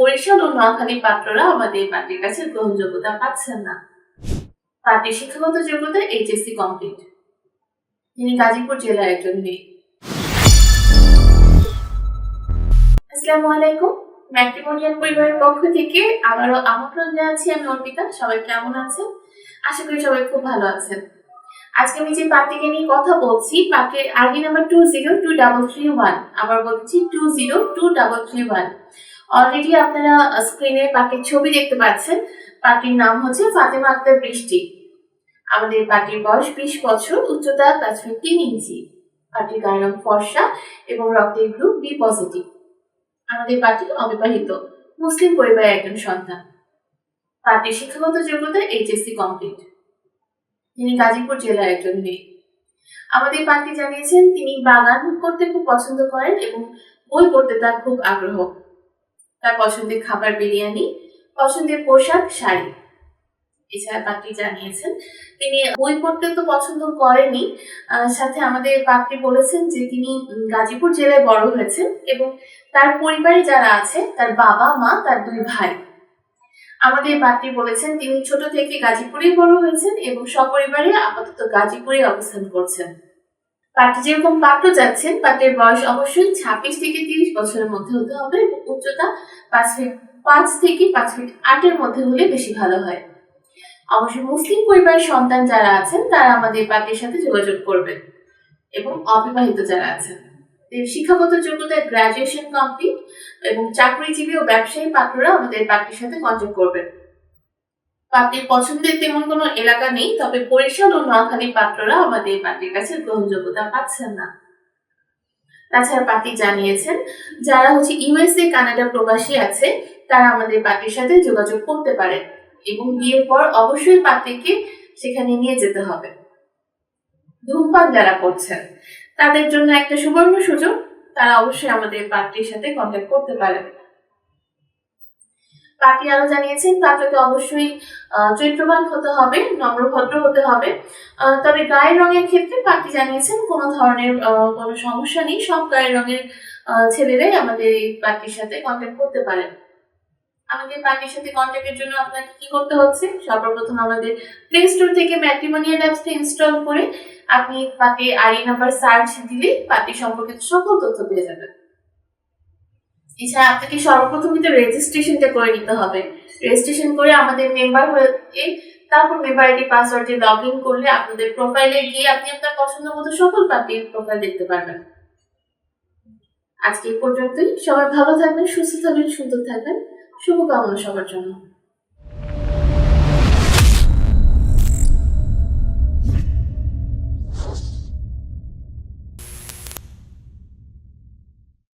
বরিশাল ও নোয়াখালী পাত্ররা আমাদের পার্টির কাছে গ্রহণযোগ্যতা পাচ্ছেন না। পার্টির শিক্ষাগত যোগ্যতা এইচএসসি কমপ্লিট তিনি গাজীপুর জেলার একজন মেয়ে। আসসালামু আলাইকুম। ম্যাট্রিমোনিয়াল পরিবারের পক্ষ থেকে আবারও আমন্ত্রণ জানাচ্ছি আমি অর্পিতা। সবাই কেমন আছেন? আশা করি সবাই খুব ভালো আছেন। আজকে আমি যে পার্টিকে নিয়ে কথা বলছি, পার্টির ID number two zero two double three one আবার বলছি two zero two double three one already আপনারা স্ক্রিনে পার্টির ছবি দেখতে পাচ্ছেন। পার্টির নাম হচ্ছে ফাতেমা আক্তার বৃষ্টি। আমাদের পার্টির বয়স বিশ বছর, উচ্চতা পাঁচ ফিট তিন ইঞ্চি। পার্টির গায়ের রং ফর্সা এবং রক্তের গ্রুপ বি পজিটিভ আমাদের পার্টি অবিবাহিত, মুসলিম পরিবারের একজন সন্তান। পার্টির শিক্ষাগত যোগ্যতা এইচএসসি কমপ্লিট তিনি গাজীপুর জেলার একজন মেয়ে। আমাদের পার্টি জানিয়েছেন, তিনি বাগান করতে খুব পছন্দ করেন এবং বই পড়তে তার খুব আগ্রহ। তার পছন্দের খাবার বিরিয়ানি, পছন্দের পোশাক, শাড়ি। এছাড়া পাত্রী জানিয়েছেন, তিনি বই পড়তে তো পছন্দ করেনি সাথে আমাদের পাত্রী বলেছেন যে তিনি গাজীপুর জেলায় বড় হয়েছেন এবং তার পরিবারে যারা আছে, তার বাবা, মা, তার দুই ভাই। আমাদের পাত্রী বলেছেন, তিনি ছোট থেকে গাজীপুরেই বড় হয়েছেন এবং সপরিবারে আপাতত গাজীপুরে অবস্থান করছেন। পাত্রী যেরকম পাত্র যাচ্ছেন পাত্রের বয়স অবশ্যই ছাব্বিশ থেকে তিরিশ বছরের মধ্যে হতে হবে এবং উচ্চতা পাঁচ ফিট পাঁচ থেকে পাঁচ ফিট আটের মধ্যে হলে বেশি ভালো হয়। অবশ্যই মুসলিম পরিবারের সন্তান যারা আছেন, তারা আমাদের পার্টির সাথে যোগাযোগ করবেন এবং অবিবাহিত যারা আছেন। শিক্ষাগত যোগ্যতায় গ্রাজুয়েশন কমপ্লিট এবং চাকরিজীবী ও ব্যবসায়ী পাত্ররা আমাদের পার্টির সাথে কন্ট্যাক্ট করবেন। পার্টির পছন্দের তেমন কোনো এলাকা নেই, তবে বরিশাল ও নোয়াখালী পাত্ররা আমাদের পার্টির কাছে গ্রহণযোগ্যতা পাচ্ছেন না। তাছাড়া পার্টি জানিয়েছেন, যারা হচ্ছে ইউএসএ কানাডা প্রবাসী আছে, তারা আমাদের পার্টির সাথে যোগাযোগ করতে পারেন এবং বিয়ের পর অবশ্যই পাত্রীকে সেখানে নিয়ে যেতে হবে। ধূমপান যারা করছেন, তাদের জন্য একটা সুবর্ণ সুযোগ, তারা অবশ্যই আমাদের পাত্রীর সাথে কন্ট্যাক্ট করতে পারেন। পাত্রী আরও জানিয়েছেন পাত্রকে অবশ্যই আহ, চরিত্রবান হতে হবে নম্রভদ্র হতে হবে। তবে গায়ের রঙের ক্ষেত্রে পাত্রী জানিয়েছেন কোনো ধরনের কোনো সমস্যা নেই সব গায়ের রঙের ছেলেরাই আমাদের এই পাত্রীর সাথে কন্ট্যাক্ট করতে পারেন। আমাদের পার্টির সাথে কন্ট্যাক্টের জন্য আপনাকে কি করতে হচ্ছে? সর্বপ্রথম আমাদের প্লে স্টোর থেকে ম্যাট্রিমোনিয়াল অ্যাপসটা ইনস্টল করে আপনি পার্টির আইডি নাম্বার সার্চ দিলে পার্টি সম্পর্কিত সকল তথ্য পেয়ে যাবেন। এছাড়া আপনাকে সর্বপ্রথম কিন্তু রেজিস্ট্রেশনটা করে নিতে হবে। রেজিস্ট্রেশন করে আমাদের মেম্বার হয়ে তারপর member ID password log in করলে আপনাদের প্রোফাইলে গিয়ে আপনি আপনার পছন্দ মতো সকল পার্টির প্রোফাইল দেখতে পারবেন। আজকে এই পর্যন্তই। সবাই ভালো থাকবেন, সুস্থ থাকবেন, সুন্দর থাকবেন। শুভকামনা সবার জন্য।